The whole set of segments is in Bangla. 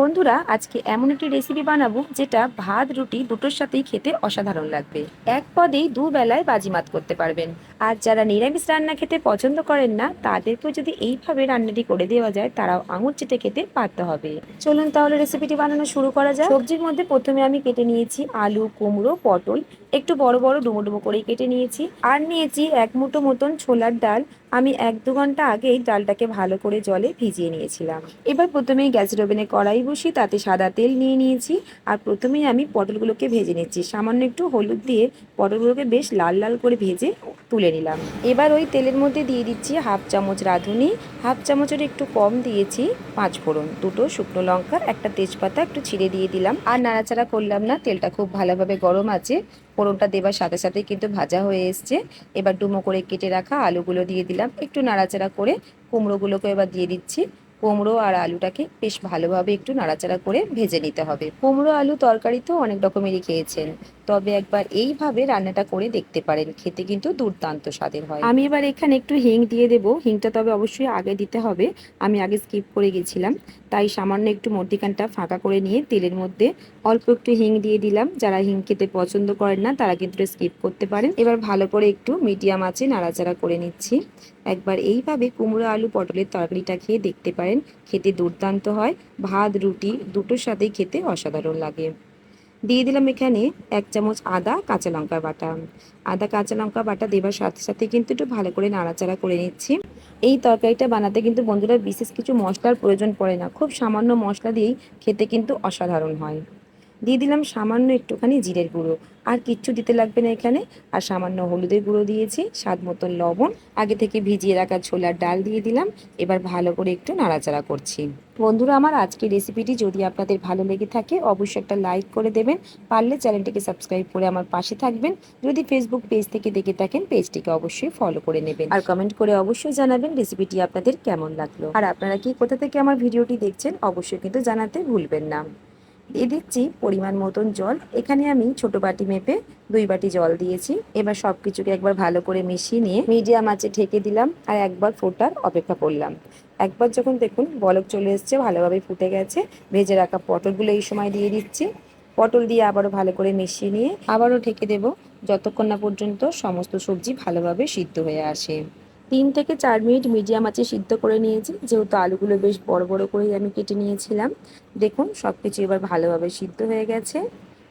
বন্ধুরা, আজকে এমন একটি রেসিপি বানাবো যেটা ভাত, রুটি দুটোর সাথেই খেতে অসাধারণ লাগবে। এক পদেই দু বেলায় বাজিমাত করতে পারবেন। আর যারা নিরামিষ রান্না খেতে পছন্দ করেন না, তাদেরকেও যদি এইভাবে রান্নাটি করে দেওয়া যায়, তারাও আঙুর চেটে খেতে পারতে হবে। চলুন তাহলে রেসিপিটি বানানো শুরু করা যায় সবজির মধ্যে প্রথমে আমি কেটে নিয়েছি আলু, কুমড়ো, পটল। একটু বড় বড় ডুমো ডুমো করেই কেটে নিয়েছি। আর নিয়েছি এক মুঠো মতন ছোলার ডাল। আমি এক দু ঘণ্টা আগেই ডালটাকে ভালো করে জলে ভিজিয়ে নিয়েছিলাম। এবার প্রথমেই গ্যাসের ওভেনে কড়াই বসি তাতে সাদা তেল নিয়ে নিয়েছি। আর প্রথমেই আমি পটলগুলোকে ভেজে নিচ্ছি। সামান্য একটু হলুদ দিয়ে পটলগুলোকে বেশ লাল লাল করে ভেজে তুলে নিলাম এবার ওই তেলের মধ্যে দিয়ে দিচ্ছি হাফ চামচ রাঁধুনি, হাফ চামচের একটু কম দিয়েছি পাঁচ ফোড়ন, দুটো শুকনো লঙ্কা একটা তেজপাতা একটু ছিঁড়ে দিয়ে দিলাম। আর নাড়াচাড়া করলাম না, তেলটা খুব ভালোভাবে গরম আছে, ফোড়নটা দেবার সাথে সাথে কিন্তু ভাজা হয়ে এসছে। এবার ডুমো করে কেটে রাখা আলুগুলো দিয়ে দিলাম, একটু নাড়াচাড়া করে কুমড়োগুলোকে এবার দিয়ে দিচ্ছি। কুমড়ো আর আলুটাকে বেশ ভালোভাবে একটু নাড়াচাড়া করে ভেজে নিতে হবে। কুমড়ো, আলু, তরকারি তো অনেক রকমেরই খেয়েছেন। তবে একবার এইভাবে রান্নাটা করে দেখতে পারেন। খেতে কিন্তু দুর্দান্ত স্বাদের হয়। আমি এবার এখানে একটু হিং দিয়ে দেবো। হিংটা তবে অবশ্যই আগে দিতে হবে। আমি আগে স্কিপ করে গেছিলাম। তাই সামান্য একটু মধ্যিখানটা ফাঁকা করে নিয়ে তেলের মধ্যে অল্প একটু হিং দিয়ে দিলাম। যারা হিং খেতে পছন্দ করেন না, তারা কিন্তু স্কিপ করতে পারেন। এবার ভালো করে একটু মিডিয়াম আছে নাড়াচাড়া করে নিচ্ছি। একবার এইভাবে কুমড়ো আলু পটলের তরকারিটা খেয়ে দেখতে পারেন। খেতে দুর্দান্ত হয়। ভাত, রুটি দুটোর সাথেই খেতে অসাধারণ লাগে। দিয়ে দিলাম এখানে এক চামচ আদা, কাঁচা লঙ্কা বাটা। আদা, কাঁচা লঙ্কা, বাটা দেবার সাথে সাথে কিন্তু একটু ভালো করে নাড়াচাড়া করে নিচ্ছি। এই তরকারিটা বানাতে কিন্তু বন্ধুরা বিশেষ কিছু মশলার প্রয়োজন পড়ে না। খুব সামান্য মশলা দিয়েই খেতে কিন্তু অসাধারণ হয়। দিয়ে দিলাম সামান্য একটুখানি জিরের গুঁড়ো। আর কিচ্ছু দিতে লাগবে না এখানে। আর সামান্য হলুদের গুঁড়ো দিয়েছি, স্বাদ মতন লবণ। আগে থেকে ভিজিয়ে রাখা ছোলার ডাল দিয়ে দিলাম। এবার ভালো করে একটু নাড়াচাড়া করছি। বন্ধুরা, আমার আজকের রেসিপিটি যদি আপনাদের ভালো লেগে থাকে, অবশ্যই একটা লাইক করে দেবেন। পারলে চ্যানেলটিকে সাবস্ক্রাইব করে আমার পাশে থাকবেন। যদি ফেসবুক পেজ থেকে দেখে থাকেন, পেজটিকে অবশ্যই ফলো করে নেবেন। আর কমেন্ট করে অবশ্যই জানাবেন রেসিপিটি আপনাদের কেমন লাগল। আর আপনারা কি কোথা থেকে আমার ভিডিওটি দেখছেন, অবশ্যই কিন্তু জানাতে ভুলবেন না। দিয়ে দিচ্ছি পরিমাণ মতন জল। এখানে আমি ছোট বাটি মেপে দুই বাটি জল দিয়েছি। এবার সব কিছুকে একবার ভালো করে মিশিয়ে নিয়ে মিডিয়াম আঁচে ঢেকে দিলাম আর একবার ফোটার অপেক্ষা করলাম। একবার যখন দেখুন বলক চলে এসছে, ভালোভাবে ফুটে গেছে, ভেজে রাখা পটলগুলো এই সময় দিয়ে দিচ্ছি। পটল দিয়ে আবারও ভালো করে মিশিয়ে নিয়ে আবারও ঢেকে দেব। যতক্ষণ না পর্যন্ত সমস্ত সবজি ভালোভাবে সিদ্ধ হয়ে আসে। তিন থেকে চার মিনিট মিডিয়াম আছে সিদ্ধ করে নিয়েছি। যেহেতু আলুগুলো বেশ বড় বড় করেই আমি কেটে নিয়েছিলাম। দেখুন সব কিছু এবার ভালোভাবে সিদ্ধ হয়ে গেছে।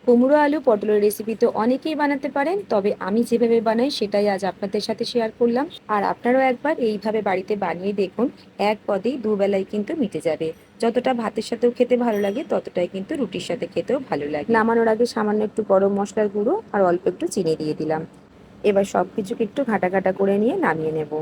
কুমড়ো আলু পটলের রেসিপি তো অনেকেই বানাতে পারেন, তবে আমি যেভাবে বানাই সেটাই আজ আপনাদের সাথে শেয়ার করলাম। আর আপনারাও একবার এইভাবে বাড়িতে বানিয়ে দেখুন, এক পদেই দুবেলায় কিন্তু মিটে যাবে। যতটা ভাতের সাথেও খেতে ভালো লাগে, ততটাই কিন্তু রুটির সাথে খেতেও ভালো লাগে। নামানোর আগে সামান্য একটু গরম মশলার গুঁড়ো আর অল্প একটু চিনি দিয়ে দিলাম। এবার সব কিছুকে একটু ঘাটা ঘাটা করে নিয়ে নামিয়ে নেব।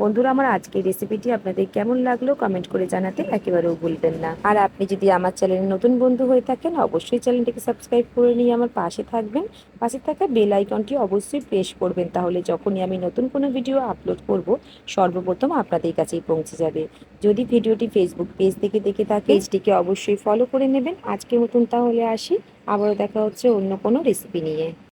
বন্ধুরা, আমার আজকের রেসিপিটি আপনাদের কেমন লাগল কমেন্ট করে জানাতে একেবারেও ভুলবেন না। আর আপনি যদি আমার চ্যানেলে নতুন বন্ধু হয়ে থাকেন, অবশ্যই চ্যানেলটিকে সাবস্ক্রাইব করে নিয়ে আমার পাশে থাকবেন। পাশে থাকা বেল আইকনটি অবশ্যই প্রেস করবেন, তাহলে যখনই আমি নতুন কোনো ভিডিও আপলোড করব, সর্বপ্রথম আপনাদের কাছেই পৌঁছে যাবে। যদি ভিডিওটি ফেসবুক পেজ থেকে দেখে থাকে পেজটিকে অবশ্যই ফলো করে নেবেন। আজকের মতন তাহলে আসি। আবারও দেখা হচ্ছে অন্য কোনো রেসিপি নিয়ে।